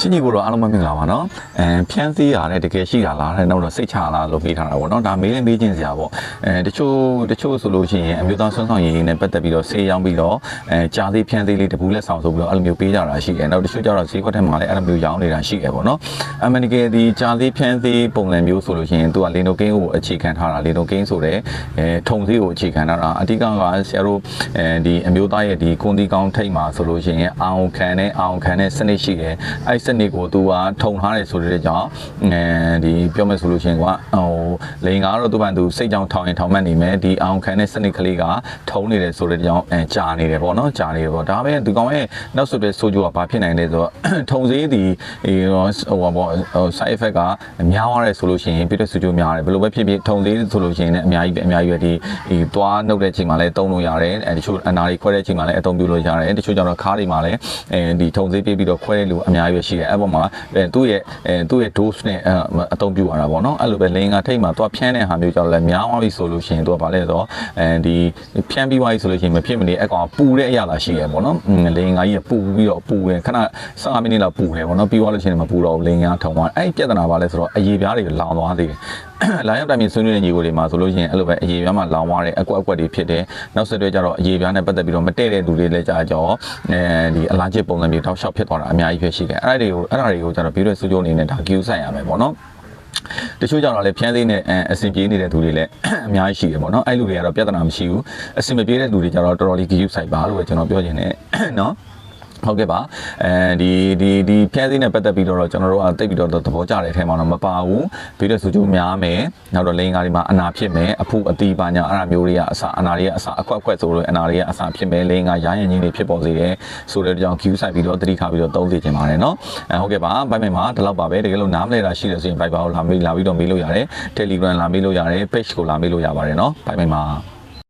ချင်းကြီးကိုတော့အားလုံးပဲမင်္ဂလာပါနော်အဲဖြန်းစည်းရတဲ့တကယ်ရှိတာလားတဲ့နောက်တော့စိတ်ချလားလို့ပြီးထားတာပေါ့နော်ဒါမေးရင်မေးချင်းစရာပေါ့အဲတချို့တချို့ဆိုလို့ရှိရင်အမျိုးသားဆွမ်းဆောင်ရည်နဲ့ပတ်သက်ပြီးတော့ဆေးရောင်းပြီးတော့အဲကြာသေးဖြန်းသေးလေးတပူးလက်ဆောင်ဆိုပြီးတော့အဲ့လိုမျိုးပေးကြတာရှိတယ်နောက်တချို့ကျတော့ဈေးခွက်ထဲမှာလည်းအဲ့လိုမျိုးရောင်းနေတာရှိတယ်ပေါ့နော်အမေရိကန်ဒီကြာသေးဖြန်းသေးပုံစံမျိုးဆိုလို့ရှိရင်သူကလင်နိုကင်းကိုအခြေခံထားတာလင်နိုကင်းဆိုတဲ့အဲထုံသေးကိုအခြေခံထားတာအဓိကကဆရာတို့အဲဒီအမျိုးသားရဲ့ဒီကွန်ဒီကောင်းထိတ်မှာဆိုလို့ရှိရင်အောင်ခံနဲ့အောင်ခံနဲ့စနစ်ရှိတယ်အဲ့စနစ်ကိုသူကထုံထားတယ်ဆိုတဲ့ကြောင့်အဲဒီပြောမယ်ဆိုလို့ရှိရင်ကဟိုလိန်ကတော့သူ့ဘန်သူစိတ်ကြောင့်ထောင်ရင်ထောင်မှတ်နေမယ်ဒီအောင်ခံတဲ့စနစ်ကလေးကထုံနေတယ်ဆိုတဲ့ကြောင့်အဲကြာနေတယ်ပေါ့နော်ကြာနေတယ်ပေါ့ဒါပဲဒီကောင်ရဲ့နောက်ဆိုတဲ့ဆိုးကျိုးကဘာဖြစ်နိုင်လဲဆိုတော့ထုံစည်းဒီဟိုဟိုပေါ့ဟို side effect ကများသွားတယ်ဆိုလို့ရှိရင်ပြည့်တဲ့ဆိုးကျိုးများတယ်ဘယ်လိုပဲဖြစ်ဖြစ်ထုံစည်းဆိုလို့ရှိရင်လည်းအများကြီးပဲအများကြီးပဲဒီဒီသွားနှုတ်တဲ့ချိန်မှာလည်းတုံးလို့ရတယ်အဲတချို့အနာတွေခွဲတဲ့ချိန်မှာလည်းအသုံးပြုလို့ရတယ်တချို့ကျတော့ခါးတွေမှာလည်းအဲဒီထုံစည်းပြပြီးတော့ခွဲတဲ့လူအများကြီးပဲရှိတယ်အဲ့ပေါ်မှာအဲသူ့ရဲ့အဲသူ့ရဲ့ dose နဲ့အသုံးပြုရတာပေါ့နော်အဲ့လိုပဲလင်းကထိတ်မှာသွားဖြန်းတဲ့ဟာမျိုးကြောင့်လည်းများသွားပြီဆိုလို့ရှိရင်သူကဗာလဲဆိုတော့အဲဒီဖြန်းပြီးသွားပြီဆိုလို့ရှိရင်မဖြစ်မနေအကောင်ပူတဲ့အရာလာရှိရပေါ့နော်လင်းကကြီးပူပြီးတော့ပူတယ်ခဏ15မိနစ်လောက်ပူတယ်ပေါ့နော်ပြီးသွားလို့ရှိရင်မပူတော့ဘူးလင်းကထုံသွားအဲ့ပြဿနာပါလဲဆိုတော့အရေပြားတွေလောင်သွားသေးတယ် လာရောက်တိုင်မြင်ဆွေးနွေးတဲ့ညီကိုတွေမှာဆိုလို့ရှိရင်အဲ့လိုပဲအရေးပြားမှာလောင်သွားတဲ့အကွက်အကွက်တွေဖြစ်တယ်နောက်ဆက်တွဲကျတော့အရေးပြားနဲ့ပတ်သက်ပြီးတော့မတည့်တဲ့လူတွေလည်းကြာကြောအဲဒီအလားကျစ်ပုံစံမျိုးတောက်လျှောက်ဖြစ်သွားတာအများကြီးဖြစ်ရှိတယ်အဲ့ဒါတွေကိုအဲ့ဒါတွေကိုကျတော့ဗီဒီယိုဆူဂျိုအနေနဲ့ဒါ queue ဆိုင်ရမယ်ပေါ့နော်တချို့ကြောင့်လည်းဖျန်းသေးနဲ့အဆင်ပြေနေတဲ့သူတွေလည်းအများကြီးရှိတယ်ပေါ့နော်အဲ့လူတွေကတော့ပြဿနာမရှိဘူးအဆင်မပြေတဲ့လူတွေကျတော့တော်တော်လေး queue ဆိုင်ပါလို့ပဲကျွန်တော်ပြောချင်တယ်နော် ဟုတ်ကဲ့ပါအဲဒီဒီဒီဖျက်သိမ်းနဲ့ပတ်သက်ပြီးတော့ကျွန်တော်တို့ကတိတ်ပြီးတော့သဘောကျတဲ့အထက်မှာတော့မပါဘူးပြီးတော့စူးကျိုးများမယ်နောက်တော့လိန်ကားဒီမှာအနာဖြစ်မယ်အဖုအတီးပါညာအဲ့ဒါမျိုးတွေကအစအနာတွေကအစအခွက်အခွက်ဆိုလို့အနာတွေကအစဖြစ်မယ်လိန်ကားရိုင်းရင်ကြီးတွေဖြစ်ပေါ်စေတယ်ဆိုတဲ့ကြောင့် queue ဆိုင်ပြီးတော့တတိခါပြီးတော့သုံးသိချင်ပါတယ်เนาะအဲဟုတ်ကဲ့ပါဘိုင်မိုင်မှာဒီလောက်ပါပဲတကယ်လို့နားမလဲတာရှိတယ်ဆိုရင် Viber ကိုလာမေးလာပြီးတော့မေးလို့ရတယ် Telegram လာမေးလို့ရတယ် Page ကိုလာမေးလို့ရပါတယ်เนาะဘိုင်မိုင်မှာ